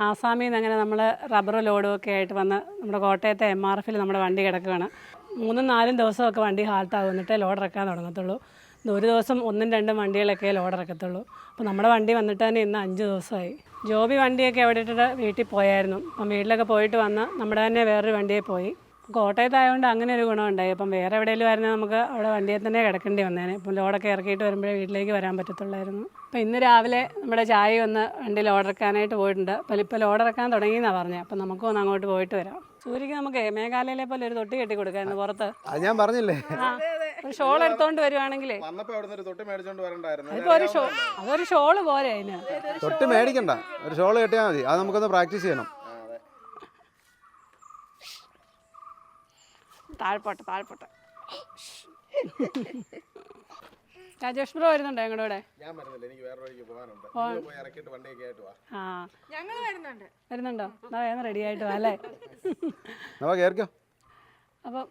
ആസാമിൽ നിന്ന് അങ്ങനെ നമ്മൾ റബ്ബർ ലോഡും ഒക്കെ ആയിട്ട് വന്ന് നമ്മുടെ കോട്ടയത്തെ എം ആർ എഫിൽ നമ്മുടെ വണ്ടി കിടക്കുകയാണ്. മൂന്നും നാലും ദിവസമൊക്കെ വണ്ടി ഹാൾട്ടാകും എന്നിട്ടേ ലോഡ് ഇറക്കാൻ തുടങ്ങത്തുള്ളൂ. ഒരു ദിവസം ഒന്നും രണ്ടും വണ്ടികളൊക്കെ ലോഡ് ഇറക്കത്തുള്ളൂ. അപ്പോൾ നമ്മുടെ വണ്ടി വന്നിട്ട് തന്നെ ഇന്ന് അഞ്ച് ദിവസമായി. ജോബി വണ്ടിയൊക്കെ എവിടെ ഇട്ടിട്ട് വീട്ടിൽ പോയായിരുന്നു. അപ്പം വീട്ടിലൊക്കെ പോയിട്ട് വന്ന് നമ്മുടെ തന്നെ വേറൊരു വണ്ടിയെ പോയി. കോട്ടയത്തായതുകൊണ്ട് അങ്ങനെ ഒരു ഗുണമുണ്ടായി. അപ്പം വേറെ എവിടെയെങ്കിലും ആയിരുന്നാൽ നമുക്ക് അവിടെ വണ്ടിയിൽ തന്നെ കിടക്കേണ്ടി വന്നേനെ. ഇപ്പം ലോഡൊക്കെ ഇറക്കിയിട്ട് വരുമ്പോഴേ വീട്ടിലേക്ക് വരാൻ പറ്റത്തുള്ളായിരുന്നു. അപ്പം ഇന്ന് രാവിലെ നമ്മുടെ ചായ ഒന്ന് വണ്ടി ഇറക്കാനായിട്ട് പോയിട്ടുണ്ട്. അപ്പം ഇപ്പോൾ ലോഡ് ഇറക്കാൻ തുടങ്ങിയെന്നാണ് പറഞ്ഞത് അപ്പം നമുക്കും ഒന്ന് അങ്ങോട്ട് പോയിട്ട് വരാം. സൂര്യക്ക് നമുക്ക് മേഘാലയയിലെ പോലെ ഒരു തൊട്ടി കെട്ടി കൊടുക്കായിരുന്നു പുറത്ത്. ഞാൻ പറഞ്ഞില്ലേ? ഒരു ഷോൾ എടുത്തോണ്ട് അവിടുന്ന് ഒരു തൊട്ടി മേടിച്ചോണ്ട് വരണ്ടായിരുന്നു. ഒരു ഷോ അതൊരു ഷോൾ പോരെ അതിന്. തൊട്ട് മേടിക്കണ്ട. ഒരു ഷോൾ കെട്ടിയാൽ മതി. അത് നമുക്കൊന്ന് പ്രാക്ടീസ് ചെയ്യണം. താഴ്പോട്ടെ താഴ്പോട്ടെ രാജേഷ് ബ്രോ വരുന്നുണ്ടോ ഞങ്ങളുടെ കൂടെ? ഞാൻ വരുന്നില്ല എനിക്ക് വേറെ വഴിക്ക് പോകാനുണ്ട്. നിങ്ങൾ പോയി ഇറക്കിയിട്ട് വണ്ടിയൊക്കെ ആയിട്ട് വാ. ആ. ഞങ്ങൾ വരുന്നുണ്ട്. വരുന്നുണ്ടോ? എന്നാ വേഗം റെഡി ആയിട്ട് വാ അല്ലേ? അപ്പം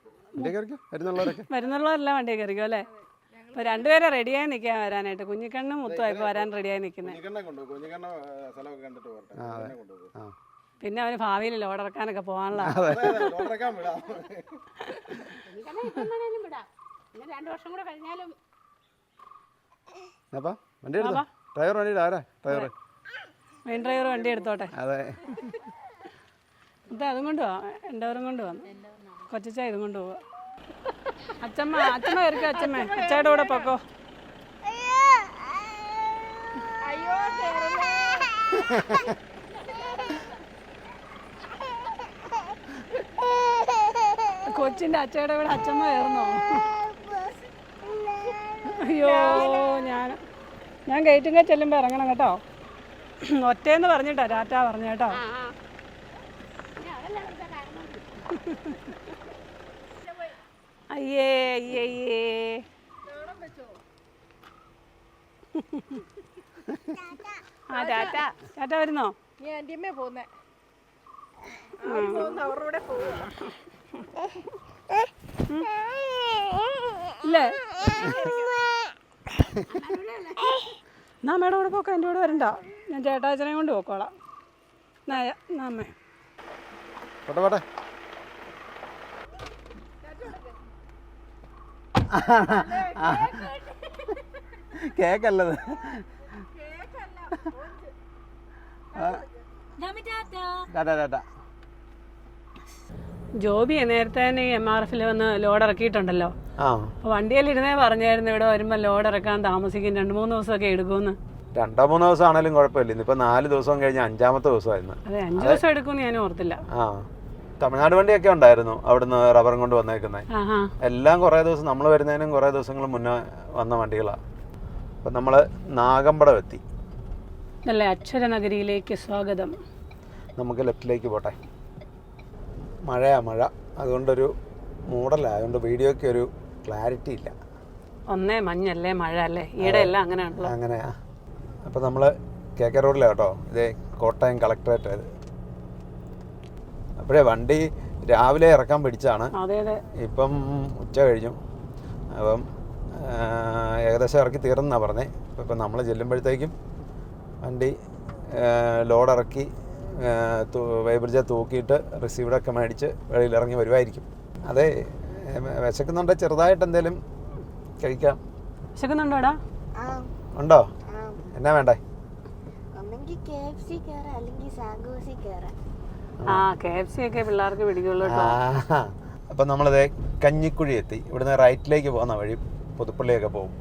വരുന്നുള്ളവരെല്ലാം വണ്ടിയിൽ കയറിക്കോ അല്ലേ? അപ്പൊ രണ്ടുപേരെ റെഡിയായി നിൽക്കാൻ വരാനായിട്ട്. കുഞ്ഞിക്കണ്ണും മുത്തുമായി ഇപ്പോൾ വരാൻ റെഡിയായി നിൽക്കുന്നത് പിന്നെ അവന് ഭാവിയിൽ ലോഡ് ഇറക്കാനൊക്കെ പോകാനുള്ള രണ്ടു വർഷം കൂടെ കഴിഞ്ഞാലും അപ്പാ വണ്ടി എടുത്തോ? ഡ്രൈവർ വണ്ടി ആരാ? ഡ്രൈവർ. മെയിൻ ഡ്രൈവർ വണ്ടി എടുത്തോട്ടെ. അതെ. അതും കൊണ്ട് പോവാം എന്റെവരും കൊണ്ട് വന്നു കൊച്ചച്ച ഇതും കൊണ്ട് പോവാ അച്ചമ്മ അച്ചമ്മ കയറിക്കോ അച്ചമ്മ അച്ഛയുടെ കൂടെ പൊക്കോ. അയ്യോ കേറല്ലേ അച്ഛയുടെ ഇവിടെ കൂടെ അച്ചമ്മ കയറുന്നോ? അയ്യോ ഞാൻ ഞാൻ ഗേറ്റിങ്ങ ചെല്ലുമ്പോൾ ഇറങ്ങണം കേട്ടോ. ഒറ്റയെന്ന് പറഞ്ഞിട്ടോ ടാറ്റ പറഞ്ഞു കേട്ടോ. അയ്യേ അയ്യേ അയ്യേ. ആ ടാറ്റ ടാറ്റ വരുന്നോ? ഞാൻ എന്റെ അമ്മയെ പോകുന്നേ എന്നാ അമ്മയുടെ കൂടെ പോക്കാം എന്റെ കൂടെ വരണ്ട ഞാൻ ചേട്ടാച്ചനെ കൊണ്ട് പോക്കോളാം അമ്മേ പോട്ടെ കേക്കല്ലത് ടാറ്റാ ജോബി നേരത്തെ തന്നെ ഈ എം ആർ എഫിൽ വന്ന് ലോഡ് ഇറക്കിയിട്ടുണ്ടല്ലോ അപ്പൊ വണ്ടിയിലിരുന്നേ പറഞ്ഞായിരുന്നു ഇവിടെ വരുമ്പോ ലോഡ് ഇറക്കാൻ താമസിക്കും രണ്ടു മൂന്ന് ദിവസമൊക്കെ എടുക്കുമെന്ന്. രണ്ടോ മൂന്നോ ദിവസം ആണെങ്കിലും കുഴപ്പമില്ല. ഇന്നിപ്പോ നാല് ദിവസം കഴിഞ്ഞ അഞ്ചാമത്തെ ദിവസമായിരുന്നു. അതെ അഞ്ച് ദിവസം എടുക്കുമെന്ന് ഞാൻ ഓർത്തില്ല. ആ. തമിഴ്നാട് വണ്ടിയൊക്കെ ഉണ്ടായിരുന്നു അവിടുന്ന് റബ്ബറും കൊണ്ട് വന്നേക്കുന്നത് എല്ലാം കുറേ ദിവസം നമ്മൾ വരുന്നതിനും കുറേ ദിവസങ്ങൾ മുന്നേ വന്ന വണ്ടികളാണ് അപ്പം നമ്മൾ നാഗമ്പടം എത്തി ഇതല്ലേ അക്ഷരനഗരിയിലേക്ക് സ്വാഗതം. നമുക്ക് ലെഫ്റ്റിലേക്ക് പോട്ടെ. മഴയാ മഴ. അതുകൊണ്ടൊരു മൂടല്ല അതുകൊണ്ട് വീഡിയോയ്ക്ക് ഒരു ക്ലാരിറ്റി ഇല്ല. ഒന്നേ മഞ്ഞല്ലേ മഴ അല്ലേ? ഈടെ എല്ലാം അങ്ങനെയാണല്ലോ. അങ്ങനെയാ അപ്പോൾ നമ്മൾ കെ കെ റോഡിലാണ് കേട്ടോ. ഇതേ കോട്ടയം കളക്ടറേറ്റ് ആയത്. അപ്പോഴേ വണ്ടി രാവിലെ ഇറക്കാൻ പിടിച്ചാണ്. ഇപ്പം ഉച്ച കഴിഞ്ഞു. അപ്പം ഏകദേശം ഇറക്കി തീർന്നാണ് പറഞ്ഞത് ഇപ്പം നമ്മൾ ചെല്ലുമ്പോഴത്തേക്കും വണ്ടി ലോഡ് ഇറക്കി വൈബ്രിഡ്ജെ തൂക്കിയിട്ട് റിസീവറൊക്കെ മേടിച്ച് വെളിയിൽ ഇറങ്ങി വരുമായിരിക്കും അതെ വിശക്കുന്നുണ്ടോ? ചെറുതായിട്ട് എന്തേലും കഴിക്കാം. വിശക്കുന്നുണ്ടോടാ ഉണ്ടോ? എന്നാ വേണ്ടേ? ആ കെ എഫ് സി ഒക്കെ പിള്ളേർക്ക് പിടിക്കുള്ളൂ കേട്ടോ. ആ അപ്പം നമ്മളിത് കഞ്ഞിക്കുഴി എത്തി. ഇവിടുന്ന് റൈറ്റിലേക്ക് പോകുന്ന വഴി പുതുപ്പള്ളിയൊക്കെ പോകും.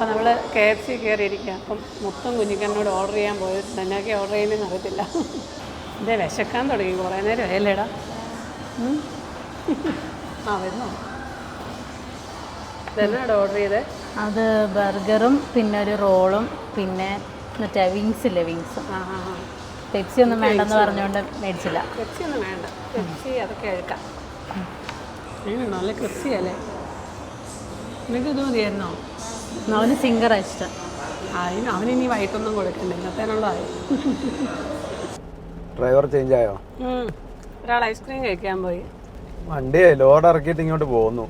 അപ്പം നമ്മൾ കെ എഫ് സി കയറിയിരിക്കുക അപ്പം മൊത്തം കുഞ്ഞിക്കണ്ണോട് ഓർഡർ ചെയ്യാൻ പോയത് തന്നെയൊക്കെ ഓർഡർ ചെയ്യുന്നതെന്ന് അറിയത്തില്ല. ഇതേ വിശക്കാൻ തുടങ്ങി. കുറേ നേരം ആയല്ലേടാ. ആ വരുന്നോ? ഇതെന്നാണ് ഓർഡർ ചെയ്തത് അത് ബർഗറും പിന്നെ ഒരു റോളും പിന്നെ മറ്റേ വിങ്സ് ഇല്ലേ വിങ്സ്? ആ ആ ആ. പെപ്സി ഒന്നും വേണ്ടെന്ന് പറഞ്ഞുകൊണ്ട് മേടിച്ചില്ല. പെപ്സി ഒന്നും വേണ്ട. പെപ്സി അതൊക്കെ എഴുക്കാം നല്ല ക്രിസ്പി അല്ലേ നിനക്ക് ഇത് മതിയായിരുന്നോ? അവന് സിംഗറാ ഇഷ്ടം. അതിന് അവനിനി വൈകിട്ടൊന്നും കൊടുക്കണ്ട ഇന്നത്തേനുള്ളതായി ഡ്രൈവർ ചേഞ്ച് ആയോ? ഒരാൾ ഐസ്ക്രീം കഴിക്കാൻ പോയി. വണ്ടി ലോഡ് ഇറക്കിയിട്ട് ഇങ്ങോട്ട് പോകുന്നു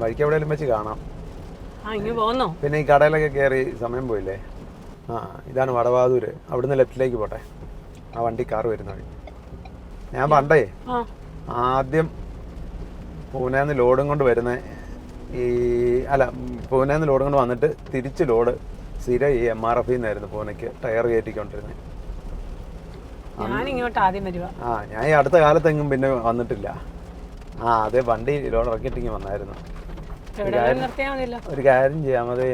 വഴിക്ക് എവിടെയെങ്കിലും വെച്ച് കാണാം. ആ ഇങ്ങ് പോന്നോ? പിന്നെ ഈ കടയിലൊക്കെ കയറി സമയം പോയില്ലേ? ആ ഇതാണ് വടവാതൂര്. അവിടുന്ന് ലെഫ്റ്റിലേക്ക് പോട്ടെ. ആ വണ്ടി കാർ വരുന്ന വഴി. ഞാൻ പണ്ടേ ആ. ആദ്യം പൂനെന്ന് ലോഡും കൊണ്ട് വരുന്ന ഈ അല്ല പൂനെന്ന് ലോഡ് കൊണ്ട് വന്നിട്ട് തിരിച്ച് ലോഡ് സ്ഥിര ഈ എം ആർ എഫിൽ നിന്നായിരുന്നു പൂനെക്ക് ടയർ കയറ്റിക്കൊണ്ടിരുന്നത് ആ ഞാൻ ഈ അടുത്ത കാലത്തെങ്ങും പിന്നെ വന്നിട്ടില്ല. ആ അതെ വണ്ടി ലോഡ് ഇറക്കിയിട്ടിങ്ങ് വന്നായിരുന്നു. ഒരു കാര്യം ചെയ്യാമതേ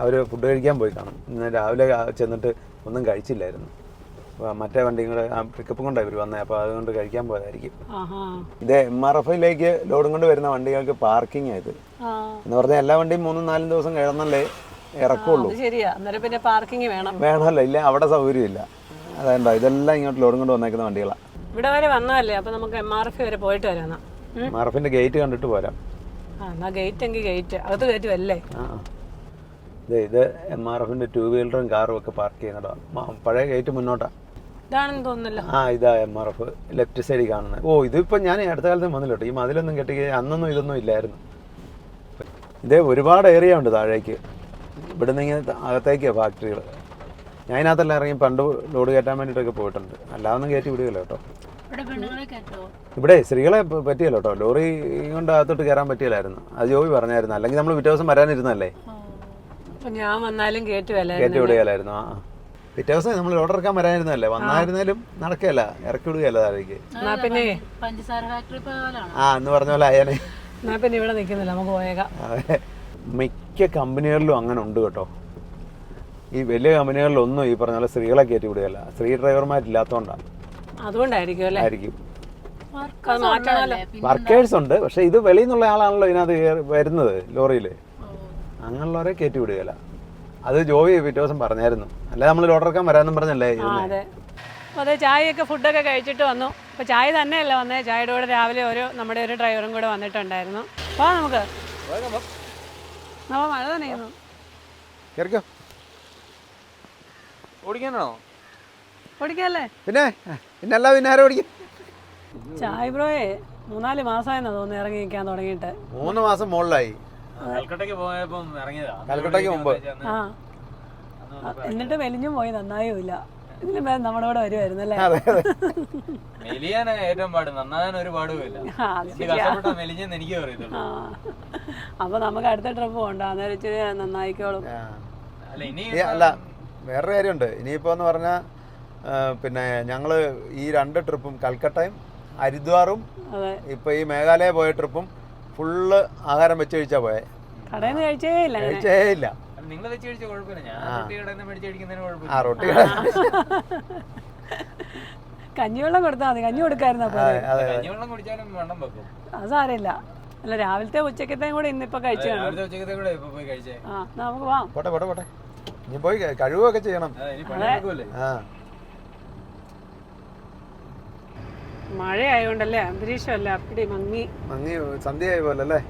അവർ അവർ ഫുഡ് കഴിക്കാൻ പോയി കാണും. ഇന്ന് രാവിലെ ചെന്നിട്ട് ഒന്നും കഴിച്ചില്ലായിരുന്നു. മറ്റേ വണ്ടിയും കൂടെ ആ പിക്കപ്പും കൊണ്ടാണ് ഇവർ വന്നത് അപ്പോൾ അതുകൊണ്ട് കഴിക്കാൻ പോയതായിരിക്കും. ഇത് എം ആർ എഫ് ഐയിലേക്ക് ലോഡും കൊണ്ട് വരുന്ന വണ്ടികൾക്ക് പാർക്കിംഗ് ആയത് എന്ന് പറഞ്ഞാൽ എല്ലാ വണ്ടിയും മൂന്നും നാലും ദിവസം കിടന്നല്ലേ ഇറക്കുള്ളൂ. പിന്നെ പാർക്കിംഗ് വേണം. വേണമല്ലോ ഇല്ല അവിടെ സൗകര്യമില്ല. അതായത് ഇതെല്ലാം ഇങ്ങോട്ട് ലോഡും കൊണ്ട് വന്നേക്കുന്ന വണ്ടികളാണ് ഇവിടെ വരെ വന്നതല്ലേ അപ്പൊ നമുക്ക് എം ആർ എഫ് വരെ പോയിട്ട് വരാം. എം ആർ എഫിന്റെ ഗേറ്റ് കണ്ടിട്ട് പോരാം. എന്നാ ഗേറ്റ് എങ്കിൽ ഗേറ്റ് അകത്ത് ആ. ദേ ഇത് എം ആർ എഫിന്റെ ടൂ വീലറും കാറും ഒക്കെ പാർക്ക് ചെയ്യുന്നതാണ് പഴയ ഗേറ്റ് മുന്നോട്ടാ. ഇതാണെന്ന് തോന്നുന്നല്ലോ. ആ ഇതാ എം ആർ എഫ് ലെഫ്റ്റ് സൈഡിൽ കാണുന്നത്. ഓ ഇതിപ്പോൾ ഞാൻ അടുത്ത കാലത്ത് വന്നില്ല കേട്ടോ ഈ മതിലൊന്നും കെട്ടി അന്നൊന്നും ഇതൊന്നും ഇല്ലായിരുന്നു. ഇതേ ഒരുപാട് ഏരിയ ഉണ്ട് താഴേക്ക്. ഇവിടുന്ന് ഇങ്ങനെ അകത്തേക്കാണ് ഫാക്ടറികൾ ഞാൻ അതിനകത്തെല്ലാം ഇറങ്ങി പണ്ട് ലോഡ് കയറ്റാൻ വേണ്ടിയിട്ടൊക്കെ പോയിട്ടുണ്ട്. അല്ലാതൊന്നും കയറ്റി വിടുകയില്ല കേട്ടോ. ഇവിടെ ഇവിടെ സ്ത്രീകളെ പറ്റിയല്ലോ കേട്ടോ. ലോറി കൊണ്ട് അകത്തോട്ട് കയറാൻ പറ്റിയില്ലായിരുന്നു അത് ജോബി പറഞ്ഞായിരുന്നു. അല്ലെങ്കിൽ നമ്മൾ പിറ്റേ ദിവസം വരാനിരുന്നല്ലേ ഞാൻ വന്നാലും കയറ്റി വിടുകയില്ലായിരുന്നു. ആ. പിറ്റേ ദിവസം നമ്മൾ ലോഡ് ഇറക്കാൻ വരാനിരുന്നല്ലേ വന്നായിരുന്നാലും നടക്കല്ല ഇറക്കി വിടുകയല്ല താഴേക്ക് പിന്നെ? പഞ്ചസാര ഫാക്ടറി പോലെയാണോ ആ എന്ന് പറഞ്ഞ പോലെ അയ്യനെ പിന്നെ ഇവിടെ നിൽക്കുന്നില്ല നമുക്ക് പോയേക്കാം. മിക്ക കമ്പനികളിലും അങ്ങനെ ഉണ്ട് കേട്ടോ. ഈ വലിയ കമ്പനികളിലൊന്നും ഈ പറഞ്ഞ പോലെ സ്ത്രീകളെ കയറ്റി വിടുകയല്ല. സ്ത്രീ ഡ്രൈവർമാരില്ലാത്തതുകൊണ്ടാണ് അതുകൊണ്ടായിരിക്കും അല്ലേ? ആയിരിക്കും. വർക്കേഴ്സ് ഉണ്ട് പക്ഷെ ഇത് വെളിയിൽ നിന്നുള്ള ആളാണല്ലോ ഇതിനകത്ത് വരുന്നത് ലോറിയിൽ അങ്ങനെയുള്ളവരെ കയറ്റി വിടുകയില്ല. അത് ജോബി പിറ്റേ ദിവസം പറഞ്ഞായിരുന്നു. അല്ല നമ്മൾ ഓർഡർ ഇറക്കാൻ വരാമെന്നും പറഞ്ഞല്ലേ ഇരുന്നേ. അതെ. ചായയൊക്കെ ഫുഡൊക്കെ കഴിച്ചിട്ട് വന്നു. അപ്പോൾ ചായ തന്നെയല്ല വന്നേ? ചായയുടെ കൂടെ രാവിലെ ഒരു നമ്മുടെ ഒരു ഡ്രൈവറും കൂടെ വന്നിട്ടുണ്ടായിരുന്നു. അപ്പോൾ നമുക്ക്. നമ്മ മഴ കേറിക്കോ. ഓടിക്കാനാണോ? ഓടിക്കല്ലേ? പിന്നെ? പിന്നെ അല്ല പിന്നെ ആരും ഓടിക്കും ചായ ബ്രോയെ മൂന്നാൽ മാസമായെന്നാ തോന്നുന്നു ഇറങ്ങി നിൽക്കാൻ തുടങ്ങിയിട്ട്. മൂന്ന് മാസം മുകളിലായി. കൽക്കട്ടയ്ക്ക് പോയപ്പം ഇറങ്ങിയതാ. കൽക്കട്ടയ്ക്ക് മുമ്പ്. ആ. എന്നിട്ട് മെലിഞ്ഞും പോയി നന്നായുമില്ല. ഇതിലും ഭേദം നമ്മുടെ കൂടെ വരുമായിരുന്നു അല്ലേ? മെലിയാനാ ഏറ്റവും പാട് നന്നാകാൻ ഒരു പാടുമില്ല. കഷ്ടപ്പെട്ടാ മെലിഞ്ഞെന്ന് എനിക്ക് അറിയത്തുള്ളൂ. ആ. അപ്പോൾ നമുക്ക് അടുത്ത ട്രിപ്പ് പോകണ്ട അന്നേരം ഇച്ചിരി നന്നായിക്കോളും. അല്ല ഇനി അല്ല വേറൊരു കാര്യമുണ്ട്. ഇനിയിപ്പോ എന്ന് പറഞ്ഞാൽ പിന്നെ ഞങ്ങൾ ഈ രണ്ട് ട്രിപ്പും കൽക്കട്ടയും ഹരിദ്വാറും ഇപ്പൊ ഈ മേഘാലയ പോയ ട്രിപ്പും ഫുള്ള് ആഹാരം വെച്ച് കഴിച്ചാ പോയെ. കടയിൽ നിന്ന് കഴിച്ചേ ഇല്ല കഴിച്ചേ ഇല്ല. നിങ്ങൾ വെച്ച് കഴിച്ച കുഴപ്പമില്ല. ഞാൻ റൊട്ടി കടയിൽ നിന്ന് മേടിച്ച് കഴിക്കുന്നതിന് കുഴപ്പമില്ല. ആ റൊട്ടി കഞ്ഞിവെള്ളം കൊടുത്താൽ മതി. കഞ്ഞി കൊടുക്കായിരുന്നു അപ്പോൾ അതെ. അതെ കഞ്ഞിവെള്ളം കുടിച്ചാലും വെള്ളം വെക്കും. അത് സാരമില്ല. അല്ല രാവിലത്തെ ഉച്ചക്കത്തെയും കൂടെ ഇന്നിപ്പോ കഴിച്ചു കാണും രാവിലത്തെ കൂടെ ഇപ്പൊ പോയി കഴിച്ചേ. ആ നമുക്ക് പോവാം. പോട്ടെ പോട്ടെ പോട്ടെ. ഇനി പോയി കഴിവൊക്കെ ചെയ്യണം. ആ. മഴ ആയതുകൊണ്ടല്ലേ അന്തരീക്ഷമല്ല അപ്പടി മങ്ങി. മങ്ങി സന്ധ്യയായ പോലെ അല്ലേ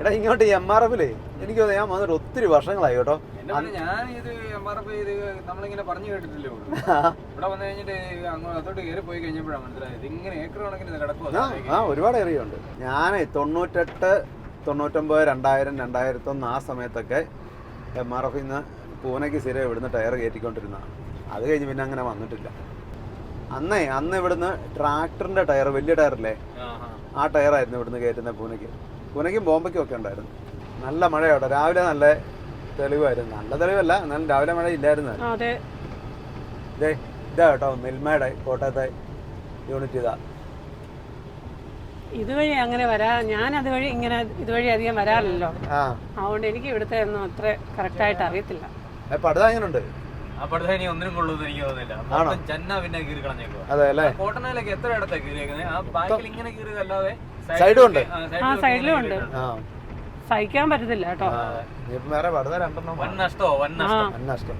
എടാ ഇങ്ങോട്ട് എം ആർ എഫിലേ എനിക്ക് തോന്നുന്നു ഞാൻ വന്നിട്ട് ഒത്തിരി വർഷങ്ങളായി കേട്ടോ. ഞാൻ ഇത് എം ആർ എഫ് ഇത് നമ്മളിങ്ങനെ പറഞ്ഞു കേട്ടിട്ടില്ലേ ഇവിടെ വന്നു കഴിഞ്ഞിട്ട് അങ്ങ് അതോട്ട് കയറി പോയി കഴിഞ്ഞപ്പോഴാണ് മനസ്സിലായത്. ഇങ്ങനെ ഏക്കർ കണക്കിന് ഇത് ആ ഒരുപാട് ഏറിയുണ്ട് ഞാൻ തൊണ്ണൂറ്റെട്ട് തൊണ്ണൂറ്റൊമ്പത് രണ്ടായിരം രണ്ടായിരത്തൊന്ന് ആ സമയത്തൊക്കെ എം ആർ എഫിൽ നിന്ന് പൂനെക്ക് സ്ഥിരം ഇവിടുന്ന് ടയർ കയറ്റിക്കൊണ്ടിരുന്നതാണ്. അത് കഴിഞ്ഞ് പിന്നെ അങ്ങനെ വന്നിട്ടില്ല. അന്നേ അന്ന് ഇവിടുന്ന് ട്രാക്ടറിന്റെ ടയർ വലിയ ടയറില്ലേ? ആ ടയറായിരുന്നു ഇവിടുന്ന് കയറ്റുന്നത് പൂനയ്ക്ക് പൂനയ്ക്കും ബോംബയ്ക്കും ഒക്കെ ഉണ്ടായിരുന്നു. നല്ല മഴയോടെ രാവിലെ നല്ല തെളിവായിരുന്നു. നല്ല തെളിവല്ല എന്നാലും രാവിലെ മഴ ഇല്ലായിരുന്നു. അതെ. ഇതേ ഇതാ കേട്ടോ മിൽമയുടെ കോട്ടയത്തെ യൂണിറ്റ് ഇതാ. ഇതുവഴി അങ്ങനെ വരാ ഞാൻ അതുവഴി ഇങ്ങനെ ഇതുവഴി അധികം വരാറില്ലല്ലോ. ആ. അതുകൊണ്ട് എനിക്ക് ഇവിടുത്തെ ഒന്നും അത്ര കറക്റ്റായിട്ട് അറിയത്തില്ല. പടുത എങ്ങനെയുണ്ട് പടുത ഇനി ഒന്നിനും കൊള്ളുമെന്ന് എനിക്ക് തോന്നുന്നില്ല. ജന്ന പിന്നെ കീറി കളഞ്ഞേക്കുക അതെ അല്ലേ? കോട്ടനയിലൊക്കെ എത്ര ഇടത്താ കീറിയേക്കുന്നത് ആ ബാക്കിൽ ഇങ്ങനെ കീറിയതല്ലാതെ സൈഡും ഉണ്ട്. ആ, സൈഡിലും ഉണ്ട്. സഹിക്കാൻ പറ്റത്തില്ല കേട്ടോ. വേറെ വെറുതെ രണ്ടെണ്ണം വൻ നഷ്ടോ വൻ നഷ്ടം? വൻ നഷ്ടം.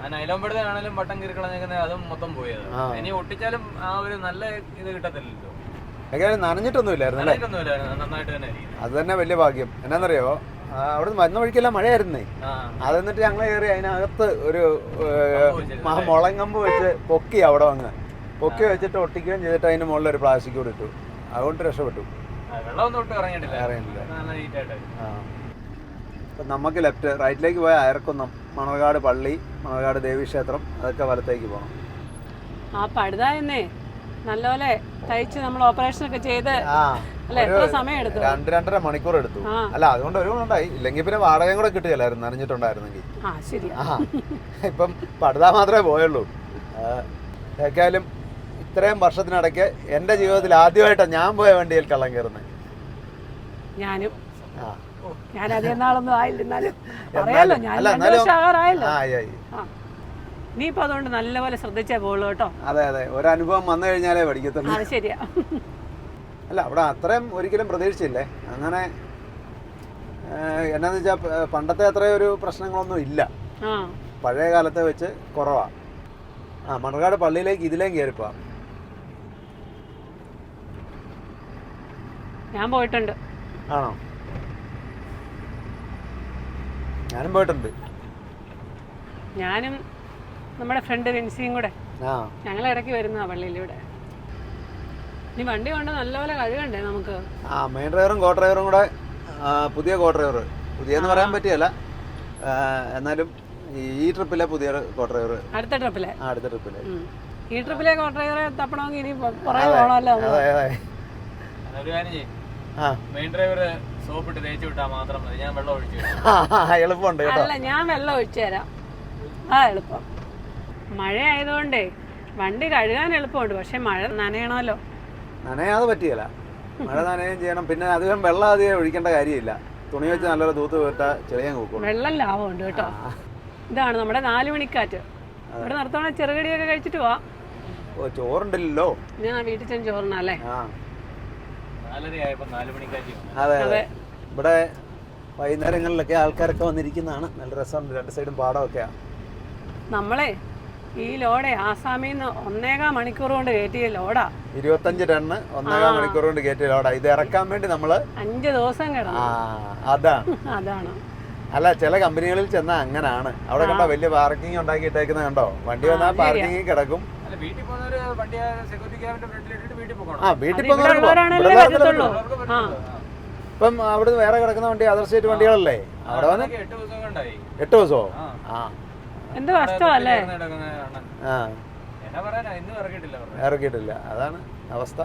ആ നൈലോൺ പടുത ആണെങ്കിലും വട്ടം കീറി കളഞ്ഞേക്കുന്നത് അതും മൊത്തം പോയത്. ഇനി ഒട്ടിച്ചാലും ആ ഒരു നല്ല ഇത് കിട്ടത്തില്ലല്ലോ. നനഞ്ഞിട്ടൊന്നും ഇല്ലായിരുന്നു നന്നായിട്ട് തന്നെ അത് തന്നെ വലിയ ഭാഗ്യം. എന്നാന്നറിയോ ആ, അവിടുന്ന് വരുന്ന വഴിക്കെല്ലാം മഴയായിരുന്നേ. അതെന്നിട്ട് അത് ഞങ്ങൾ കയറി അതിനകത്ത് ഒരു മുളങ്കമ്പ് വെച്ച് പൊക്കി അവിടെ വന്ന്. പൊക്കി വെച്ചിട്ട് ഒട്ടിക്കുകയും ചെയ്തിട്ട് അതിന് മുകളിൽ ഒരു പ്ലാസ്റ്റിക് കൂടി ഇട്ടു. അതുകൊണ്ട് രക്ഷപ്പെട്ടു. അപ്പം നമുക്ക് ലെഫ്റ്റ് റൈറ്റിലേക്ക് പോയ അയർക്കുന്നം മണർകാട് പള്ളി മണർകാട് ദേവീക്ഷേത്രം അതൊക്കെ വലത്തേക്ക് പോകണം ആ പഴുതായെന്നേ നല്ലപോലെ തയ്ച്ച് നമ്മൾ ഓപ്പറേഷൻ ഒക്കെ ചെയ്ത് രണ്ട് രണ്ടര മണിക്കൂർ എടുത്തു. അല്ല അതുകൊണ്ട് ഒരു ഗുണമുണ്ടായി. ഇല്ലെങ്കിൽ പിന്നെ വാടകയും കൂടെ കിട്ടുകയില്ലായിരുന്നു നനഞ്ഞിട്ടുണ്ടായിരുന്നെങ്കിൽ. ഇപ്പം പടുത മാത്രമേ പോയുള്ളൂ. ഏക്കായാലും ഇത്രയും വർഷത്തിനിടയ്ക്ക് എന്റെ ജീവിതത്തിൽ ആദ്യമായിട്ടാണ് ഞാൻ പോയ വണ്ടിയിൽ കള്ളം കയറുന്നത് ഞാനും. ഞാൻ അധികം നാളൊന്നും ആയില്ല എന്നാലും ആയി ഞാൻ അല്ല, ഇപ്പൊ അതുകൊണ്ട് നല്ലപോലെ ശ്രദ്ധിച്ചേ പോകുള്ളൂ കേട്ടോ. അതെ അതെ. ഒരു അനുഭവം വന്നു കഴിഞ്ഞാലേ പഠിക്കത്തുള്ളൂ. അത് ശരിയാ. അല്ല അവിടെ അത്രയും ഒരിക്കലും പ്രതീക്ഷിച്ചില്ലേ? അങ്ങനെ എന്നാന്ന് വെച്ചാൽ പണ്ടത്തെ അത്രയും ഒരു പ്രശ്നങ്ങളൊന്നും ഇല്ല. പഴയ കാലത്തെ വെച്ച് കുറവാ. ആ മണർകാട് പള്ളിയിലേക്ക് ഇതിലേം കയറിപ്പോ ഞാൻ പോയിട്ടുണ്ട്. ആണോ? ഞാനും പോയിട്ടുണ്ട്. ഞാനും നമ്മുടെ ഫ്രണ്ട് വിൻസിയും കൂടെ. ആ. ഞങ്ങൾ ഇടയ്ക്ക് വരുന്ന പള്ളിയിലൂടെ. ഇനി വണ്ടി കൊണ്ട് നല്ലപോലെ കഴുകണ്ടേ നമുക്ക്? ആ മെയിൻ ഡ്രൈവറും കോ ഡ്രൈവറും കൂടെ പുതിയ കോ ഡ്രൈവർ പുതിയെന്ന് പറയാൻ പറ്റിയല്ല. എന്നാലും ഈ- ട്രിപ്പിലെ പുതിയ കോ ഡ്രൈവർ അടുത്ത ട്രിപ്പിലെ? അടുത്ത ട്രിപ്പിലെ. ഈ ട്രിപ്പിലെ കോ ഡ്രൈവറെ തപ്പണമെങ്കിൽ ഇനി പുറകെ പോകണമല്ലോ അതെ നമ്മൾ. അതെ. ഒരു കാര്യം ചെയ്യ്. ആ. മെയിൻ ഡ്രൈവർ സോപ്പിട്ട് തേച്ച് വിട്ടാൽ മാത്രം മതി. ഞാൻ വെള്ളം ഒഴിച്ചു ആ, എളുപ്പമുണ്ട് കേട്ടോ. അല്ല ഞാൻ വെള്ളം ഒഴിച്ചു തരാം. ആ എളുപ്പം. മഴ ആയതുകൊണ്ടേ വണ്ടി കഴുകാൻ എളുപ്പമുണ്ട്. പക്ഷെ മഴ നനയണമല്ലോ. നനയാതെ പറ്റിയല്ല. മഴ നനയും ചെയ്യണം. പിന്നെ അധികം വെള്ളം അധികം ഒഴിക്കേണ്ട കാര്യമില്ല. തുണി വെച്ച് നല്ലൊരു തൂത്ത് പോയിട്ടാ ചെളിയാൻ കൂക്കും വെള്ളം ലാഭമുണ്ട് കേട്ടോ. ഇതാണ് നമ്മുടെ നാല് മണിക്കാറ്റ്. ഇവിടെ നിർത്തണ? ചെറുകടിയൊക്കെ കഴിച്ചിട്ട് പോവാ. ഓ ചോറുണ്ടല്ലോ. ഞാൻ വീട്ടിൽ ചെന്ന് വന്നു. അതെ അതെ. അതെ. ഇവിടെ വൈകുന്നേരങ്ങളിലൊക്കെ ആൾക്കാരൊക്കെ വന്നിരിക്കുന്നതാണ്. നല്ല രസമുണ്ട്. രണ്ട് സൈഡും പാടമൊക്കെയാ. നമ്മളെ ഈ ലോഡ് ആസാമിൽ നിന്ന് ഒന്നേകാ മണിക്കൂർ കൊണ്ട് കയറ്റിയ ലോഡാ. ഇരുപത്തഞ്ച് ടണ്ണ് ഒന്നേകാ. മണിക്കൂർ കൊണ്ട് കയറ്റിയ ലോഡാ. ഇത് ഇറക്കാൻ വേണ്ടി നമ്മൾ അഞ്ച് ദിവസം ആ കിടന്നു അതാണ്. അതാണ് അല്ല ചില കമ്പനികളിൽ ചെന്നാൽ അങ്ങനാണ്. അവിടെ കണ്ടോ വലിയ പാർക്കിംഗ് ഉണ്ടാക്കി ഇട്ടേക്കുന്നത് കണ്ടോ? വണ്ടി വന്നാൽ പാർക്കിംഗ് കിടക്കും. ആ വീട്ടിൽ ഇപ്പം അവിടെ വേറെ കിടക്കുന്ന വണ്ടി അതർ സ്റ്റേറ്റ് വണ്ടികളല്ലേ? അവിടെ വന്ന് എട്ട് ദിവസം കൊണ്ടായി എട്ട് ദിവസമോ? ആ. എന്ത് കഷ്ടമല്ലേ? ആ. ഇറക്കിയിട്ടില്ല അതാണ് അവസ്ഥ.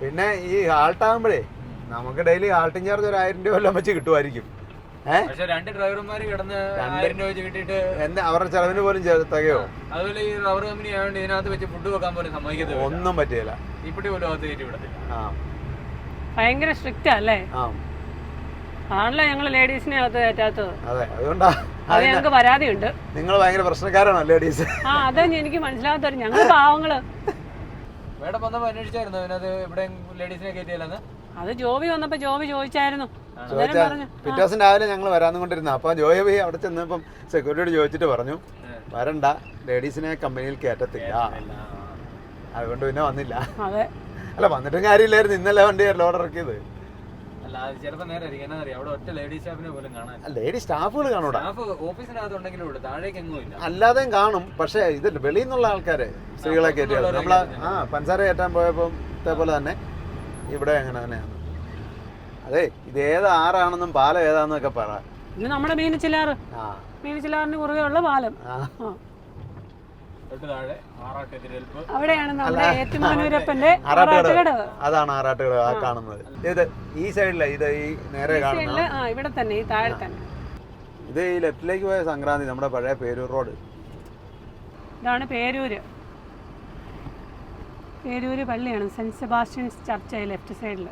പിന്നെ ഈ ഹാൾട്ട് ആകുമ്പോഴേ നമുക്ക് ഡെയിലി ഹാൾട്ടിങ് ചാർജ് ഒരു ആയിരം രൂപ വല്ലതും വെച്ച് കിട്ടുമായിരിക്കും. രണ്ട് ഡ്രൈവർമാര് കിടന്ന് രണ്ട് ആയിരം രൂപ വെച്ച് കിട്ടിയിട്ട് എന്നെ അവരുടെ ചെലവിന് പോലും തികയോ? അതുപോലെ ഈ റബ്ബർ കമ്പനി ആയതുകൊണ്ട് ഇതിനകത്ത് വെച്ച് ഫുഡ് വെക്കാൻ പോലും സമ്മതിക്കത്തില്ല. ഒന്നും പറ്റില്ല. ഇപ്പിടി പോലും അകത്ത് കയറ്റി വിടത്തില്ല. ആ. ഭയങ്കര സ്ട്രിക്റ്റ് അല്ലേ? ആ. അതാണല്ലോ ഞങ്ങൾ ലേഡീസിനെ അകത്ത് കയറ്റാത്തത്. അതെ അതുകൊണ്ടാ അത് ഞങ്ങൾക്ക് പരാതിയുണ്ട്. നിങ്ങൾ ഭയങ്കര പ്രശ്നക്കാരാണോ ലേഡീസ്? ആ അത് എനിക്ക് മനസ്സിലാകാത്തവര് ഞങ്ങൾ പാവങ്ങൾ. മേഡം വന്നപ്പോ അന്വേഷിച്ചായിരുന്നു? അതിനകത്ത് ഇവിടെ ലേഡീസിനെ കയറ്റിയല്ലെന്ന്? അത് ജോബി വന്നപ്പോ ജോബി ചോദിച്ചായിരുന്നു. പിറ്റേ ദിവസം രാവിലെ ഞങ്ങൾ വരാന്ന് കൊണ്ടിരുന്ന. അപ്പൊ ജോയ പോയി അവിടെ ചെന്നപ്പം സെക്യൂരിറ്റിയോട് ചോദിച്ചിട്ട് പറഞ്ഞു വരണ്ട ലേഡീസിനെ കമ്പനിയിൽ കയറ്റത്തില്ല. അതുകൊണ്ട് പിന്നെ വന്നില്ല. അതെ. അല്ല വന്നിട്ടും കാര്യമില്ലായിരുന്നു. ഇന്നലെ വണ്ടി ലോഡ് ഇറക്കിയത്. ലേഡി സ്റ്റാഫുകൾ കാണൂടാ. അല്ലാതെയും കാണും. പക്ഷേ ഇത് വെളിയിൽ നിന്നുള്ള ആൾക്കാര് സ്ത്രീകളെ കയറ്റിയത് പുറത്തുനിന്നുള്ളവരെ നമ്മൾ ആ പഞ്ചാര കയറ്റാൻ പോയപ്പോൾ ഇതേപോലെ തന്നെ ഇവിടെ അങ്ങനെ തന്നെയാണ്. അതെ ഇത് ഏത് ആറാണെന്നും പാലം ഏതാന്നൊക്കെ പറ. ഇന്ന് നമ്മുടെ മീനച്ചിലാറ്. ആ. മീനച്ചിലാറിന് കുറുകെ ഉള്ള പാലം ആ ആ. തൊട്ട് താഴെ ആറാട്ട് എതിരേൽപ്പ് അവിടെയാണ് നമ്മുടെ ഏറ്റുമാനൂരപ്പന്റെ ആറാട്ടുകടവ്. അതാണ് ആറാട്ടുകട ആ കാണുന്നത്. ഇത് ഈ സൈഡിലെ ഇത് ഈ നേരെ കാണുന്ന. ആ ഇവിടെ തന്നെ ഈ താഴെ തന്നെ. ഇത് ഈ ലെഫ്റ്റിലേക്ക് പോയ സംക്രാന്തി നമ്മുടെ പഴയ പേരൂർ റോഡ്. ഇതാണ് പേരൂര്. പേരൂര് പള്ളിയാണ് സെന്റ് സെബാസ്റ്റ്യൻസ് ചർച്ച് ലെഫ്റ്റ് സൈഡിൽ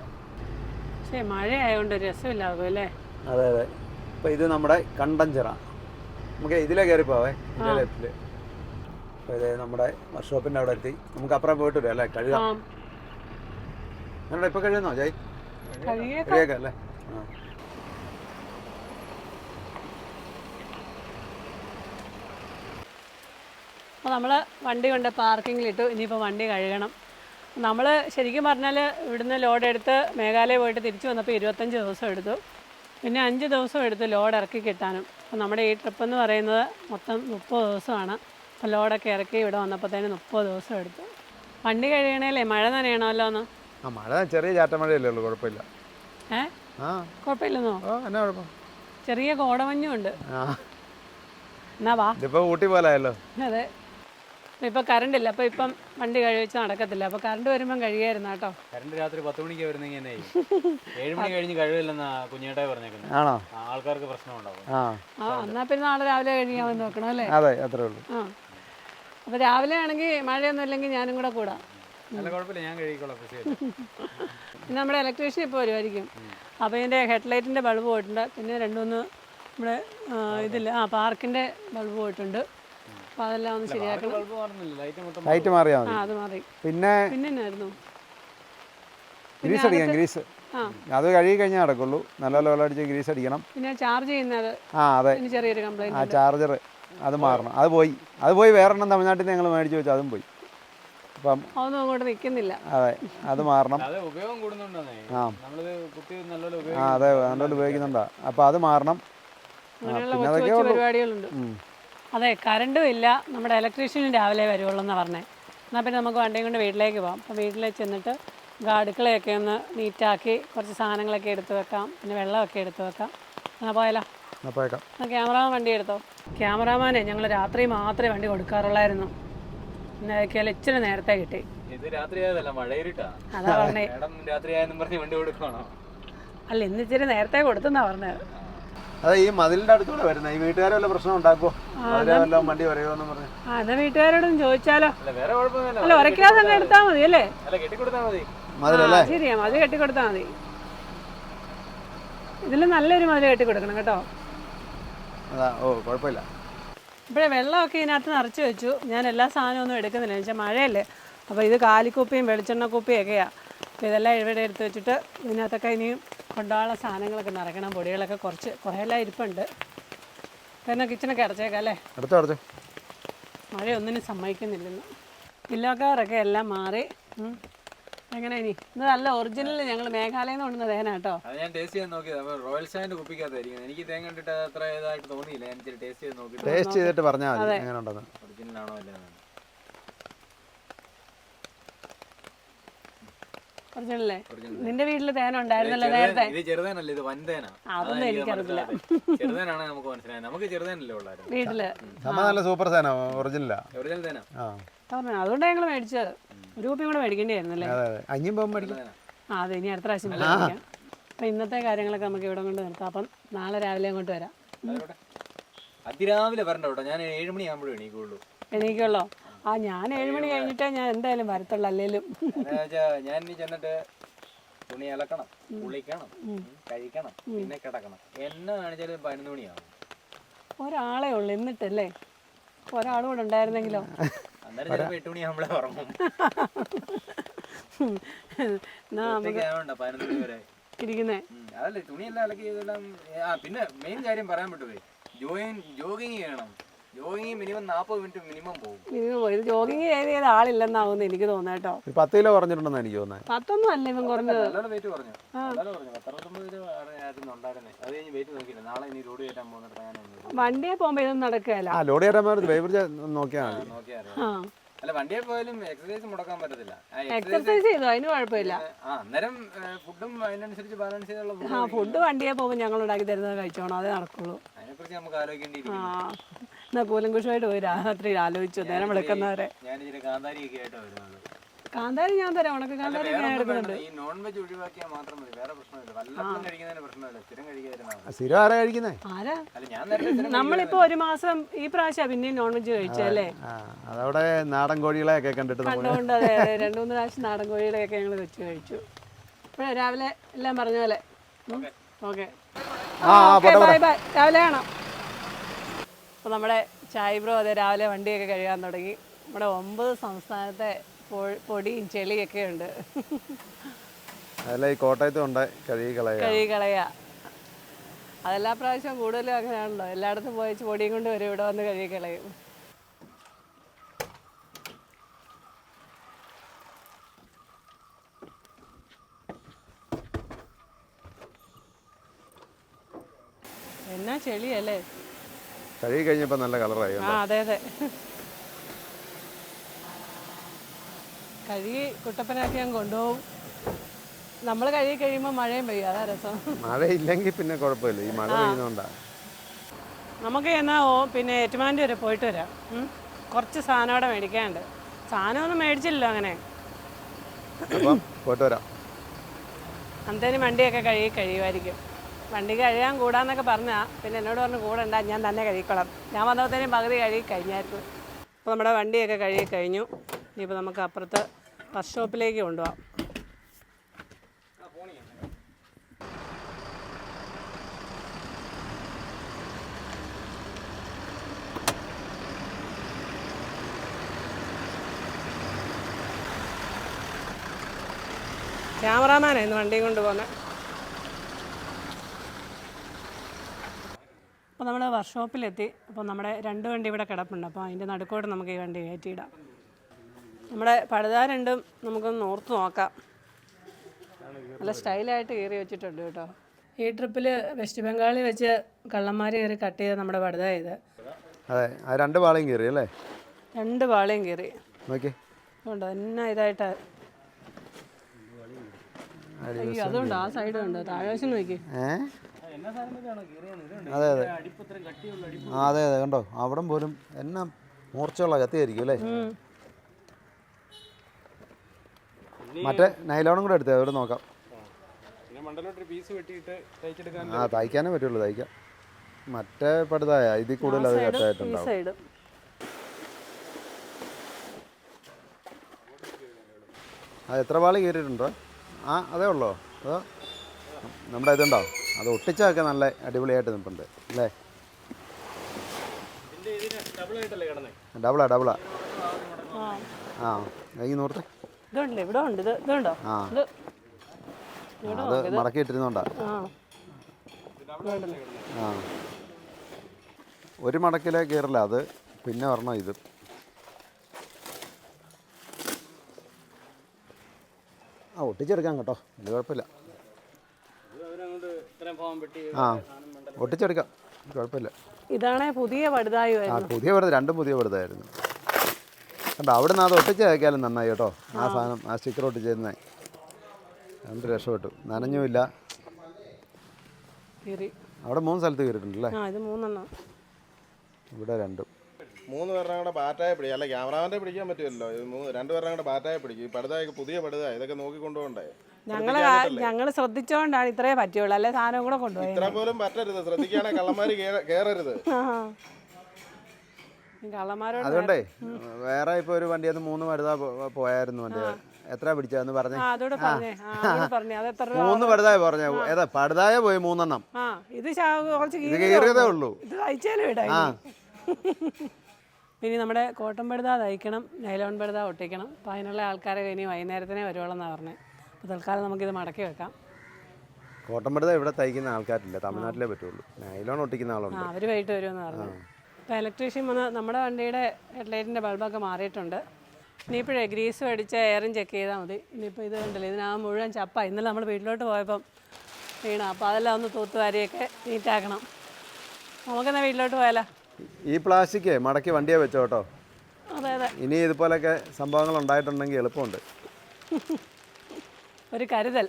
പക്ഷേ മഴ ആയതുകൊണ്ട് രസമില്ലാകും അല്ലേ? അതെ അതെ. അപ്പൊ ഇത് നമ്മുടെ കണ്ടഞ്ചറ. നമുക്ക് ഇതിലേ കയറി പോവേ. ലെഫ്റ്റിൽ. ഇത് നമ്മുടെ വർക്ക്ഷോപ്പിന്റെ അവിടെ എത്തി. നമുക്ക് അപ്പുറം പോയിട്ട് വരാം അല്ലേ? കഴുകാം. ഇപ്പൊ കഴിയുന്നോ ജയ്? കഴിയേക്കാം അല്ലേ? ആ. അപ്പോൾ നമ്മൾ വണ്ടി കൊണ്ട് പാർക്കിങ്ങിലിട്ടു. ഇനിയിപ്പോൾ വണ്ടി കഴുകണം. നമ്മൾ ശരിക്കും പറഞ്ഞാൽ ഇവിടുന്ന് ലോഡ് എടുത്ത് മേഘാലയ പോയിട്ട് തിരിച്ചു വന്നപ്പോൾ ഇരുപത്തഞ്ച് ദിവസം എടുത്തു. പിന്നെ അഞ്ച് ദിവസം എടുത്തു ലോഡ് ഇറക്കി കിട്ടാനും. അപ്പോൾ നമ്മുടെ ഈ ട്രിപ്പ് എന്ന് പറയുന്നത് മൊത്തം മുപ്പത് ദിവസമാണ്. ലോഡൊക്കെ ഇറക്കി ഇവിടെ വന്നപ്പോഴത്തേന് മുപ്പത് ദിവസം എടുത്തു. വണ്ടി കഴിയണേലേ മഴ നനയണമല്ലോ എന്ന് ആ മഴ ചെറിയ ചാറ്റമഴയല്ലേ ഉള്ളൂ കുഴപ്പമില്ല. ഏ? കുഴപ്പമില്ലെന്നോ? എന്നാ കുഴപ്പം? ചെറിയ കോടമഞ്ഞും ഉണ്ട് എന്നാ വാ. ഇതിപ്പോ ഊട്ടി പോലായല്ലോ. അതെ. ഇപ്പൊ കറണ്ട് ഇല്ല അപ്പൊ ഇപ്പം വണ്ടി കഴിവെച്ച് നടക്കത്തില്ല. അപ്പൊ കറണ്ട് വരുമ്പം കഴിയായിരുന്നു കേട്ടോ. കറണ്ട് രാത്രി പത്ത് മണിക്ക് വരുന്നെങ്കിൽ എന്നെ ഏഴ് മണി കഴിഞ്ഞ് കഴിവില്ലെന്നാ കുഞ്ഞേട്ടായി പറഞ്ഞേക്കുന്നത്. ആണോ? ആൾക്കാർക്ക് പ്രശ്നം ഉണ്ടാവും ആ എന്നാൽ പിന്നെ നാളെ രാവിലെ കഴിയാമെന്ന് നോക്കണം അല്ലേ? അതെ അത്രേ ഉള്ളൂ. ആ. അപ്പോൾ രാവിലെ ആണെങ്കിൽ മഴയൊന്നും ഇല്ലെങ്കിൽ ഞാനും കൂടെ കൂടാം. അല്ല കുഴപ്പമില്ല ഞാൻ കഴിക്കോളാം പക്ഷേ പിന്നെ നമ്മുടെ ഇലക്ട്രീഷ്യൻ ഇപ്പോൾ വരുമായിരിക്കും അപ്പോൾ ഇതിന്റെ ഹെഡ്ലൈറ്റിന്റെ ബൾബ് പോയിട്ടുണ്ട്. പിന്നെ രണ്ട് മൂന്ന് നമ്മുടെ ഇതില്ല ആ പാർക്കിന്റെ ബൾബ് പോയിട്ടുണ്ട്. അപ്പോൾ അതെല്ലാം ഒന്ന് ശരിയാക്കണം. ലൈറ്റ് മാറിയാൽ ആ അത് മാറി. പിന്നെ പിന്നെ എന്നായിരുന്നു? ഗ്രീസ് അടിക്കാം ഗ്രീസ്. ആ. അത് കഴുകി കഴിഞ്ഞാൽ നടക്കുള്ളൂ. നല്ല ലെവലടിച്ച് ഗ്രീസ് അടിക്കണം. പിന്നെ ചാർജ് ചെയ്യുന്നത് ആ അതെ. ചെറിയൊരു കംപ്ലൈന്റ് ആ ചാർജർ അത് മാറണം. അത് പോയി. അത് പോയി വേറെണ്ണം തമിഴ്നാട്ടിൽ നിന്ന് ഞങ്ങൾ മേടിച്ച് വെച്ചു. അതും പോയി. അപ്പം അതൊന്നും അങ്ങോട്ട് നിൽക്കുന്നില്ല അതെ. അത് മാറണം. അത് ഉപയോഗം കൂടുന്നുണ്ടെന്നേ? ആ. ആ അതെ. നല്ലപോലെ ഉപയോഗിക്കുന്നുണ്ടാ. അപ്പോൾ അത് മാറണം. പിന്നെ അതൊക്കെ ഉള്ളൂ. പരിപാടികളുണ്ട്. അതെ കറണ്ടും ഇല്ല. നമ്മുടെ ഇലക്ട്രീഷ്യനും രാവിലെ വരുവുള്ളൂ എന്നാണ് പറഞ്ഞത് എന്നാൽ പിന്നെ നമുക്ക് വണ്ടിയും കൊണ്ട് വീട്ടിലേക്ക് പോകാം അപ്പോൾ വീട്ടിൽ ചെന്നിട്ട് അടുക്കളയൊക്കെ ഒന്ന് നീറ്റാക്കി കുറച്ച് സാധനങ്ങളൊക്കെ എടുത്തു വെക്കാം. പിന്നെ വെള്ളമൊക്കെ എടുത്തു വെക്കാം. എന്നാൽ പോയാലോ? പോയേക്കാം. ക്യാമറാമാൻ വണ്ടി എടുത്തോ? ക്യാമറാമാനെ ഞങ്ങൾ രാത്രി മാത്രമേ വണ്ടി കൊടുക്കാറുള്ളായിരുന്നു. ഇച്ചിരി നേരത്തെ കിട്ടി. ഇത് രാത്രി ആയതല്ല മഴയിരിട്ടാ അതാ പറഞ്ഞേ. മേഡം രാത്രി ആയെന്നും പറഞ്ഞ് വണ്ടി കൊടുക്കണോ അല്ല ഇന്ന് ഇച്ചിരി നേരത്തെ കൊടുത്തെന്നാ പറഞ്ഞത് അതെ ഈ മതിലിന്റെ അടുത്തൂടെ ഈ വീട്ടുകാരെ വല്ല പ്രശ്നം ഉണ്ടാക്കുമോ അവരെ വല്ല വണ്ടി പറയുമോന്ന് പറഞ്ഞു. ആ വീട്ടുകാരോടൊന്ന് ചോദിച്ചാലോ? അല്ല ഉരയ്ക്കാതെ അങ്ങ് എടുത്താൽ മതി അല്ലേ? ശരിയാ മതി കെട്ടിക്കൊടുത്താ മതി. ഇതിൽ നല്ലൊരു മതി കെട്ടിക്കൊടുക്കണം കേട്ടോ. അതാ ഓ കുഴപ്പമില്ല. ഇപ്പോഴേ വെള്ളമൊക്കെ ഇതിനകത്ത് നിറച്ച് വെച്ചു. ഞാൻ എല്ലാ സാധനവും ഒന്നും എടുക്കുന്നില്ല. എന്ന് വെച്ചാൽ മഴയല്ലേ. അപ്പോൾ ഇത് കാലിക്കുപ്പിയും വെളിച്ചെണ്ണ കുപ്പിയും ഒക്കെയാണ് അപ്പോൾ ഇതെല്ലാം ഇവിടെ എടുത്ത് വെച്ചിട്ട് ഇതിനകത്തൊക്കെ ഇനിയും കൊണ്ടുപോകാനുള്ള സാധനങ്ങളൊക്കെ നിറയ്ക്കണം. പൊടികളൊക്കെ കുറച്ച് കുറേ എല്ലാം ഇരിപ്പുണ്ട്. പിന്നെ കിച്ചണൊക്കെ അടച്ചേക്കാം അല്ലേ? അടുത്ത അടുത്ത് മഴയൊന്നിനും സമ്മതിക്കുന്നില്ലെന്ന്. പില്ലോ കവറൊക്കെ എല്ലാം മാറി. എങ്ങനെ ഇനി. ഇത് നല്ല ഒറിജിനൽ ഞങ്ങൾ മേഘാലയ കൊണ്ടുവന്ന തേന കേട്ടോ. അത് ഞാൻ ടേസ്റ്റ് ചെയ്യാൻ നോക്കിയത്. അപ്പോൾ റോയൽ സ്റ്റാൻഡ് കുപ്പിക്കാത്തായിരിക്കും എനിക്ക് തേങ്ങ കണ്ടിട്ട് അത്ര ഇതായിട്ട് തോന്നിയില്ല. ഞാൻ ഇച്ചിരി ടേസ്റ്റ് ചെയ്ത് നോക്കി. ടേസ്റ്റ് ചെയ്തിട്ട് പറഞ്ഞാൽ മതി. എങ്ങനെ ഉണ്ടെന്ന് ഒറിജിനൽ ആണോ അല്ലേ? Original. നിന്റെ വീട്ടിൽ തേന ഉണ്ടായിരുന്നല്ലോ നേരത്തെ. ഇത് ചെറുതേനല്ല ഇത് വൻതേന. അതൊന്നും എനിക്കറിയില്ല. ചെറുതേനാണ് നമുക്ക് മനസ്സിലായത്. നമുക്ക് ചെറുതേനല്ലേ ഉള്ളായിരുന്നു. വീട്ടിൽ. നമ്മ നല്ല സൂപ്പർ സാധനം ഒറിജിനലാ ഒറിജിനൽ തേനാ. ആ. പറഞ്ഞു അതുകൊണ്ടാണ് ഞങ്ങൾ മേടിച്ചത്. ഒരു കുപ്പിയും കൂടെ മേടിക്കേണ്ടിയായിരുന്നല്ലേ? അതെ അതെ. അഞ്ഞും പോകുമ്പോൾ മേടിക്കും. ആ അത് ഇനി അടുത്ത പ്രാവശ്യം മേടിക്കാം. അപ്പം ഇന്നത്തെ കാര്യങ്ങളൊക്കെ നമുക്ക് ഇവിടെ കൊണ്ട് നിർത്താം. അപ്പം നാളെ രാവിലെ അങ്ങോട്ട് വരാം. അതിരാവിലെ വരണ്ട കേട്ടോ. ഞാൻ ഏഴ് മണി ആകുമ്പോഴേ എണീക്കുള്ളൂ. എണീക്കുള്ളോ? ആ ഞാൻ ഏഴ് മണി കഴിഞ്ഞിട്ടേ ഞാൻ എന്തായാലും വരത്തുള്ളൂ അല്ലേലും. ഞാൻ ഇനി ചെന്നിട്ട് തുണി അലക്കണം കുളിക്കണം കഴിക്കണം പിന്നെ കിടക്കണം. എന്നെ കാണിച്ചാലും പതിനൊന്ന് മണിയാവും. ഒരാളെ ഉള്ളൂ എന്നിട്ടല്ലേ? ഒരാളും കൂടെ ഉണ്ടായിരുന്നെങ്കിലോ? ഇരിക്കുന്നേ. അതല്ലേ തുണിയെല്ലാം അലക്കി പിന്നെ മെയിൻ കാര്യം പറയാൻ പറ്റുമേ ജോയിൻ ജോഗിങ് ചെയ്യണം. ജോഗിങ് മിനിമം നാൽപ്പത് മിനിറ്റ് മിനിമം പോകും. മിനിമം ജോഗിങ് ചെയ്ത് ചെയ്ത ആളില്ലെന്നാവുന്നു എനിക്ക് ഒരു പത്ത് കിലോ കുറഞ്ഞിട്ടുണ്ടെന്ന് എനിക്ക് തോന്നുന്നത് പത്തൊന്നും അല്ല ഇവൻ കുറഞ്ഞത്. നല്ലോണം വെയിറ്റ് കുറഞ്ഞു. നല്ലോണം കുറഞ്ഞു. പത്തറുപത്തൊമ്പത് കിലോ ആയിരുന്നു ഉണ്ടായിരുന്നത് അത് കഴിഞ്ഞ് വെയിറ്റ് നോക്കിയില്ല. നാളെ ഇനി കയറ്റാൻ വണ്ടിയെ പോകുമ്പോ ഇതൊന്നും നടക്കുകയല്ല ആ ലോഡ് കയറാൻ പറ്റും വേവിച്ച് നോക്കിയാൽ മതി. നോക്കിയാൽ അല്ല വണ്ടിയെ പോയാലും എക്സസൈസ് മുടക്കാൻ പറ്റത്തില്ല. എക്സസൈസ് എക്സർസൈസ് ചെയ്തു. അതിന് കുഴപ്പമില്ല. ആ അന്നേരം ഫുഡും അതിനനുസരിച്ച് ബാലൻസ് ചെയ്തുള്ള ഫുഡ് വണ്ടിയെ പോകുമ്പോൾ ഞങ്ങൾ ഉണ്ടാക്കി തരുന്നത് കഴിച്ചോണം. അതേ നടക്കുള്ളൂ. അതിനെക്കുറിച്ച് നമുക്ക് ആലോചിക്കേണ്ടിയിരിക്കുന്നു. ആ. എന്നാ കൂലങ്കുഷമായിട്ട് പോയി രാത്രി ആലോചിച്ചു. നേരം വിളിക്കുന്നവരെ. കാന്താരി ഞാൻ തരാം. ഉണക്ക് കാന്താരി ഞാൻ എടുക്കുന്നുണ്ട്. ഈ നോൺ വെജ് ഒഴിവാക്കിയാൽ മാത്രം മതി. വേറെ പ്രശ്നമില്ല. വല്ലപ്പോഴും കഴിക്കുന്നതിന് പ്രശ്നമില്ല. സ്ഥിരം കഴിക്കാതിരുന്നാൽ. സ്ഥിരം ആരാ കഴിക്കുന്നേ? ആരാ? അല്ല ഞാൻ നേരത്തെ നമ്മൾ നമ്മളിപ്പോ ഒരു മാസം ഈ പ്രാവശ്യം പിന്നെയും നോൺ വെജ് കഴിച്ചല്ലേ ആ അതവിടെ നാടൻ കോഴികളെയൊക്കെ കണ്ടിട്ട് നമ്മൾ കണ്ടുകൊണ്ട് അതെ അതെ. രണ്ടു മൂന്ന് പ്രാവശ്യം നാടൻ കോഴികളെയൊക്കെ ഞങ്ങൾ വെച്ച് കഴിച്ചു. ഇപ്പോഴേ രാവിലെ എല്ലാം പറഞ്ഞ പോലെ. ഓക്കെ. ആ പോട്ടെ. Bye bye. രാവിലെ കാണാം. അപ്പോൾ നമ്മുടെ ചായ് ബ്രോ അതെ രാവിലെ വണ്ടിയൊക്കെ കഴുകാൻ തുടങ്ങി. നമ്മുടെ ഒമ്പത് സംസ്ഥാനത്തെ പൊടിയും ചെളിയൊക്കെ ഉണ്ട്. അതല്ല ഈ കോട്ടയത്തും ഉണ്ട് കഴുകിക്കളയ അതെല്ലാ പ്രാവശ്യവും കൂടുതലും അങ്ങനെയാണല്ലോ. എല്ലായിടത്തും പോയി പൊടിയും കൊണ്ട് വരും ഇവിടെ വന്ന് കഴുകി കഴുകി കഴിഞ്ഞപ്പോൾ നല്ല കളറായി ആ അതെ അതെ. കഴുകി കുട്ടപ്പനാക്കി ഞാൻ കൊണ്ടുപോകും. നമ്മൾ കഴുകി കഴിയുമ്പോൾ മഴയും പെയ്യും. അതാ രസം. മഴയില്ലെങ്കിൽ പിന്നെ കുഴപ്പമില്ല. ഈ മഴ പെയ്യുന്നോണ്ടാ. നമുക്ക് എന്നാ ഓ പിന്നെ ഏറ്റുമാന്റെ വരെ പോയിട്ട് വരാം. കുറച്ച് സാധനം അവിടെ മേടിക്കാനുണ്ട്. സാധനമൊന്നും മേടിച്ചില്ല അങ്ങനെ. പോയിട്ട് വരാം. അന്തേനും വണ്ടിയൊക്കെ കഴുകി കഴിയുമായിരിക്കും. വണ്ടി കഴിയാൻ കൂടാന്നൊക്കെ പറഞ്ഞാൽ പിന്നെ എന്നോട് പറഞ്ഞു കൂടണ്ട ഞാൻ തന്നെ കഴുകിക്കോളാം. ഞാൻ വന്നപ്പോഴത്തേനും പകുതി കഴുകി കഴിഞ്ഞായിരുന്നു. അപ്പോൾ നമ്മുടെ വണ്ടിയൊക്കെ കഴുകി കഴിഞ്ഞു. ഇനിയിപ്പോൾ നമുക്ക് അപ്പുറത്ത് ബസ് സ്റ്റോപ്പിലേക്ക് കൊണ്ടുപോകാം ക്യാമറാമാനായിരുന്നു വണ്ടിയും കൊണ്ട് പോകുന്നത് അപ്പോൾ നമ്മൾ വർക്ക്ഷോപ്പിലെത്തി അപ്പോൾ നമ്മുടെ രണ്ട് വണ്ടി ഇവിടെ കിടപ്പുണ്ട്. അപ്പോൾ അതിന്റെ നടുക്കോട്ട് നമുക്ക് ഈ വണ്ടി കയറ്റിയിടാം. നമ്മുടെ പഴുതാ രണ്ടും നമുക്കൊന്ന് ഓർത്ത് നോക്കാം. നല്ല സ്റ്റൈലായിട്ട് കയറി വെച്ചിട്ടുണ്ട് കേട്ടോ. ഈ ട്രിപ്പിൽ വെസ്റ്റ് ബംഗാളിൽ വെച്ച് കള്ളന്മാർ കയറി കട്ട് ചെയ്ത് നമ്മുടെ ഇത്. അതെ ആ രണ്ട് പാളയും കയറി അല്ലേ? രണ്ട് പാളയും കയറി അതുകൊണ്ട് എന്നാ ഇതായിട്ട് അതുകൊണ്ട് ആ സൈഡ് ഉണ്ട്. താഴെ വശം നോക്കി. ഏ? അതെ അതെ. ആ അതെ അതെ കണ്ടോ? അവിടെ പോലും എന്നാ മൂർച്ചയുള്ള കത്തിയായിരിക്കും അല്ലേ? മറ്റേ നൈലോണും കൂടെ എടുത്തേ അവിടെ നോക്കാം. പിന്നെ മണ്ടലോട്ടൊരു പീസ് വെട്ടിയിട്ട് തയ്ച്ചെടുക്കാൻ ആ തയ്ക്കാനേ പറ്റുള്ളൂ തയ്ക്കാം. മറ്റേ പടുതായ ഇതിൽ കൂടുതൽ അത് കട്ടായിട്ടുണ്ടാവും. അത് എത്ര പാളി കയറിയിട്ടുണ്ടോ ആ അതേ ഉള്ളോ? അതോ നമ്മുടെ ഇതുണ്ടോ? അത് ഒട്ടിച്ചതൊക്കെ നല്ല അടിപൊളിയായിട്ട് നിൽപ്പുണ്ട് അല്ലേ? ഡബിളാ ഡബിളാ. ആ. ആ ഈ നൂർത്തെ. ഇതുണ്ട് ഇവിടെ ഉണ്ട് ഇത് ഇതുണ്ടോ? ആ. അത് മടക്കിയിട്ടിരുന്നോണ്ടാ ആ. ആ. ഒരു മടക്കിലേ കയറില്ല അത് പിന്നെ വരണം ഇത്. ആ ഒട്ടിച്ചെടുക്കാം കേട്ടോ വലിയ കുഴപ്പമില്ല. ആ. ഒട്ടിച്ചെടുക്കാം. കുഴപ്പമില്ല. ഇതാണേ പുതിയ പടുതായി ആ പുതിയ വെറുതെ രണ്ടും പുതിയ വെറുതായിരുന്നു കണ്ടോ അവിടെ നിന്ന് അത് ഒട്ടിച്ചേക്കാലും നന്നായി കേട്ടോ. ആ സാധനം ആ സ്റ്റിക്കർ ഒട്ടിച്ചേരുന്നേ. രണ്ട് രക്ഷപ്പെട്ടു. നനഞ്ഞുമില്ല. അവിടെ മൂന്ന് സ്ഥലത്ത് കയറിയിട്ടുണ്ടല്ലേ ആ ഇത് മൂന്നെണ്ണം. ഇവിടെ രണ്ടും. മൂന്ന് പേരുടെ കൂടെ ബാറ്റായ പിടിക്കും. അല്ല ക്യാമറാമാന്റെ പിടിക്കാൻ പറ്റുമല്ലോ. ഇത് മൂന്ന് രണ്ട് പേരുടെ കൂടെ ബാറ്റായ പിടിക്കും. ഈ പടുതായൊക്കെ പുതിയ പടുതായ ഇതൊക്കെ നോക്കി കൊണ്ടുപോകണ്ടേ ഞങ്ങൾ ഞങ്ങൾ ശ്രദ്ധിച്ചോണ്ടാണ് ഇത്രേ പറ്റുള്ളൂ. അല്ലെ സാധനം കൂടെ കൊണ്ടുപോയി ഇത്ര പോലും പറ്റരുത്. ശ്രദ്ധിക്കാണെ കള്ളന്മാർ കേറരുത്. കള്ളന്മാരോട് അതുകൊണ്ടേ വേറെ ഇപ്പൊ ഒരു വണ്ടി അത് മൂന്ന് മരുതാ പോയായിരുന്നു വണ്ടി. എത്ര പിടിച്ചാന്ന് പറഞ്ഞേ. ആ അതോടെ പറഞ്ഞേ. ആ അതോടെ അത് എത്ര മൂന്ന് പടുതായ പറഞ്ഞ. ഏതാ പടുതായ പോയി മൂന്നെണ്ണം. ആ ഇത് കീറിയതേ ഉള്ളൂ. ഇത് തയ്ച്ചാലും ഇടാ ഇനി. നമ്മുടെ കോട്ടൻ പടുത തയ്ക്കണം നൈലോൺ പടുത ഒട്ടിക്കണം. അപ്പൊ അതിനുള്ള ആൾക്കാരെ ഇനി വൈകുന്നേരത്തിനേ വരുവുള്ളെന്നാണ് പറഞ്ഞത് അപ്പോൾ തൽക്കാലം നമുക്കിത് മടക്കി വെക്കാം. കോട്ടൻ പടുത ഇവിടെ തയ്ക്കുന്ന ആൾക്കാരില്ല തമിഴ്നാട്ടിലേ പറ്റുള്ളൂ. നൈലോൺ ഒട്ടിക്കുന്ന ആളുണ്ട്. അവർ വൈകിട്ട് വരുമെന്ന് പറഞ്ഞു. അപ്പോൾ ഇലക്ട്രീഷ്യൻ വന്ന് നമ്മുടെ വണ്ടിയുടെ ഹെഡ്ലൈറ്റിന്റെ ബൾബൊക്കെ മാറിയിട്ടുണ്ട്. ഇനിയിപ്പോഴേ ഗ്രീസ് അടിച്ച് എയറും ചെക്ക് ചെയ്താൽ മതി. ഇനിയിപ്പോൾ ഇത് കണ്ടല്ലോ ഇതിനാ മുഴുവൻ ചപ്പ. ഇന്നലെ നമ്മൾ വീട്ടിലോട്ട് പോയപ്പം വീണ. അപ്പോൾ അതെല്ലാം ഒന്ന് തൂത്തുവാരിയൊക്കെ നീറ്റാക്കണം നമുക്കെന്നാ വീട്ടിലോട്ട് പോയാലോ? ഈ പ്ലാസ്റ്റിക് മടക്കി വണ്ടിയെ വെച്ചോട്ടോ അതെ അതെ. ഇനി ഇതുപോലൊക്കെ സംഭവങ്ങൾ ഉണ്ടായിട്ടുണ്ടെങ്കിൽ എളുപ്പമുണ്ട്. ഒരു കരുതൽ.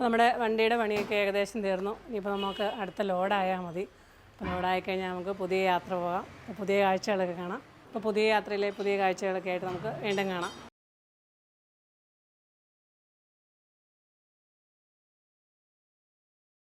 നമ്മുടെ വണ്ടിയുടെ പണിയൊക്കെ ഏകദേശം തീർന്നു. ഇനിയിപ്പോൾ നമുക്ക് അടുത്ത ലോഡായാൽ മതി. അപ്പോൾ ലോഡായി കഴിഞ്ഞാൽ നമുക്ക് പുതിയ യാത്ര പോകാം. പുതിയ കാഴ്ചകളൊക്കെ കാണാം. അപ്പോൾ പുതിയ യാത്രയിലെ പുതിയ കാഴ്ചകളൊക്കെ ആയിട്ട് നമുക്ക് വീണ്ടും കാണാം.